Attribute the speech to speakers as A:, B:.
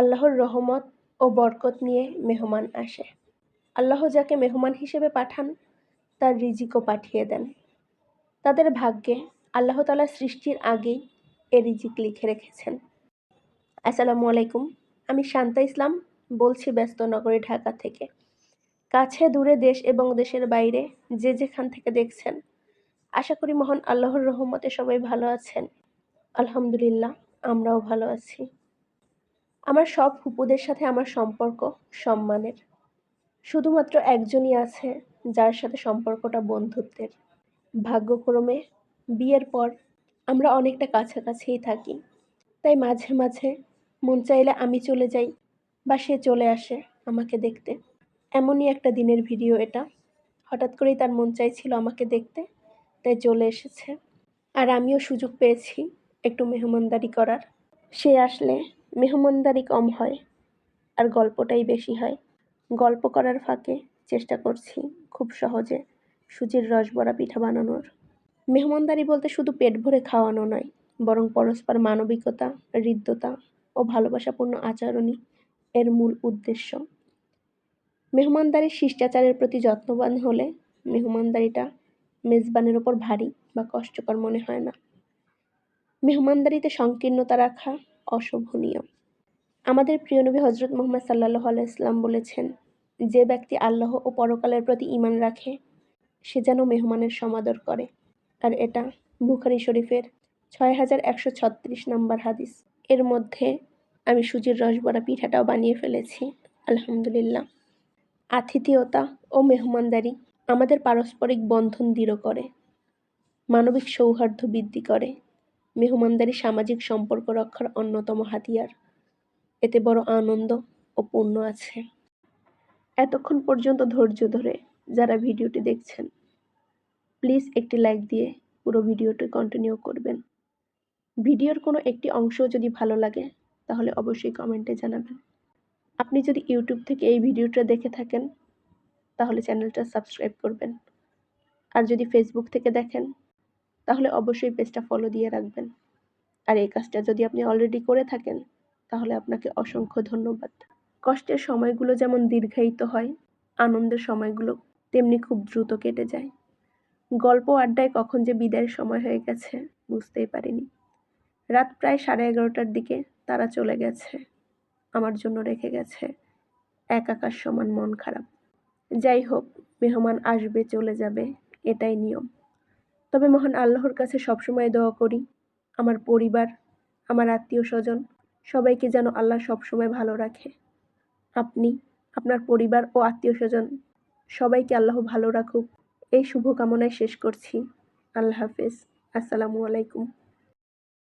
A: আল্লাহর রহমত ও বরকত নিয়ে মেহমান আসে। আল্লাহ যাকে মেহমান হিসেবে পাঠান, তার রিজিকও পাঠিয়ে দেন। তাদের ভাগ্যে আল্লাহ তালা সৃষ্টির আগেই এ রিজিক লিখে রেখেছেন। আসসালামু আলাইকুম, আমি শান্তা ইসলাম, বলছি ব্যস্ত নগরী ঢাকা থেকে। কাছে, দূরে দেশ এবং দেশের বাইরে যে যেখান থেকে দেখছেন, আশা করি মহান আল্লাহর রহমতে সবাই ভালো আছেন। আলহামদুলিল্লাহ, আমরাও ভালো আছি। আমার সব ফুপুদের সাথে আমার সম্পর্ক, সম্মানের। শুধুমাত্র একজনই আছে যার সাথে সম্পর্কটা বন্ধুত্বের। ভাগ্যক্রমে বিয়ের পর আমরা অনেকটা কাছাকাছিই থাকি। তাই মাঝে মাঝে মন চাইলে আমি চলে যাই বা সে চলে আসে আমাকে দেখতে। এমনই একটা দিনের ভিডিও এটা। হঠাৎ করেই তার মন চাইছিল আমাকে দেখতে, তাই চলে এসেছে। আর আমিও সুযোগ পেয়েছি একটু মেহমানদারি করার। সে আসলে মেহমানদারি কম হয় আর গল্পটাই বেশি হয়। গল্প করার ফাঁকে চেষ্টা করছি খুব সহজে সুজির রসবড়া পিঠা বানানোর। মেহমানদারি বলতে শুধু পেট ভরে খাওয়ানো নয়, বরং পরস্পর মানবিকতা, হৃদ্যতা ও ভালোবাসাপূর্ণ আচরণই এর মূল উদ্দেশ্য। মেহমানদারির শিষ্টাচারের প্রতি যত্নবান হলে মেহমানদারিটা মেজবানের ওপর ভারী বা কষ্টকর মনে হয় না। মেহমানদারিতে সংকীর্ণতা রাখা অশোভনীয়। আমাদের প্রিয় নবী হজরত মোহাম্মদ সাল্লাহ আলাইসলাম বলেছেন, যে ব্যক্তি আল্লাহ ও পরকালের প্রতি ইমান রাখে, সে যেন মেহমানের সমাদর করে। আর এটা বুখারি শরীফের ছয় হাজার একশো ছত্রিশ নম্বর হাদিস। এর মধ্যে আমি সুজির রসবড়া পিঠাটাও বানিয়ে ফেলেছি, আলহামদুলিল্লাহ। আতিথেয়তা ও মেহমানদারি আমাদের পারস্পরিক বন্ধন দৃঢ় করে, মানবিক সৌহার্দ্য বৃদ্ধি করে। মেহমানদারি সামাজিক সম্পর্ক রক্ষার অন্যতম হাতিয়ার। এতে বড় আনন্দ ও পূর্ণ আছে। এতক্ষণ পর্যন্ত ধৈর্য ধরে যারা ভিডিওটি দেখছেন, প্লিজ একটি লাইক দিয়ে পুরো ভিডিওটি কন্টিনিউ করবেন। ভিডিওর কোনো একটি অংশ যদি ভালো লাগে, তাহলে অবশ্যই কমেন্টে জানাবেন। আপনি যদি ইউটিউব থেকে এই ভিডিওটা দেখে থাকেন, তাহলে চ্যানেলটা সাবস্ক্রাইব করবেন। আর যদি ফেসবুক থেকে দেখেন তাহলে অবশ্যই পেজটা ফলো দিয়ে রাখবেন। আর এই কাজটা যদি আপনি অলরেডি করে থাকেন, তাহলে আপনাকে অসংখ্য ধন্যবাদ। কষ্টের সময়গুলো যেমন দীর্ঘায়িত হয়, আনন্দের সময়গুলো তেমনি খুব দ্রুত কেটে যায়। গল্প আড্ডায় কখন যে বিদায়ের সময় হয়ে গেছে, বুঝতেই পারিনি। রাত প্রায় সাড়ে এগারোটার দিকে তারা চলে গেছে। আমার জন্য রেখে গেছে। এক আকাশ সমান মন খারাপ। যাই হোক, মেহমান আসবে, চলে যাবে, এটাই নিয়ম। তবে মহান আল্লাহর কাছে সবসময় দোয়া করি, আমার পরিবার, আমার আত্মীয় স্বজন সবাইকে যেন আল্লাহ সবসময় ভালো রাখে। আপনি, আপনার পরিবার ও আত্মীয় স্বজন সবাইকে আল্লাহ ভালো রাখুক। এই শুভকামনায় শেষ করছি। আল্লাহ হাফেজ। আসসালামু আলাইকুম।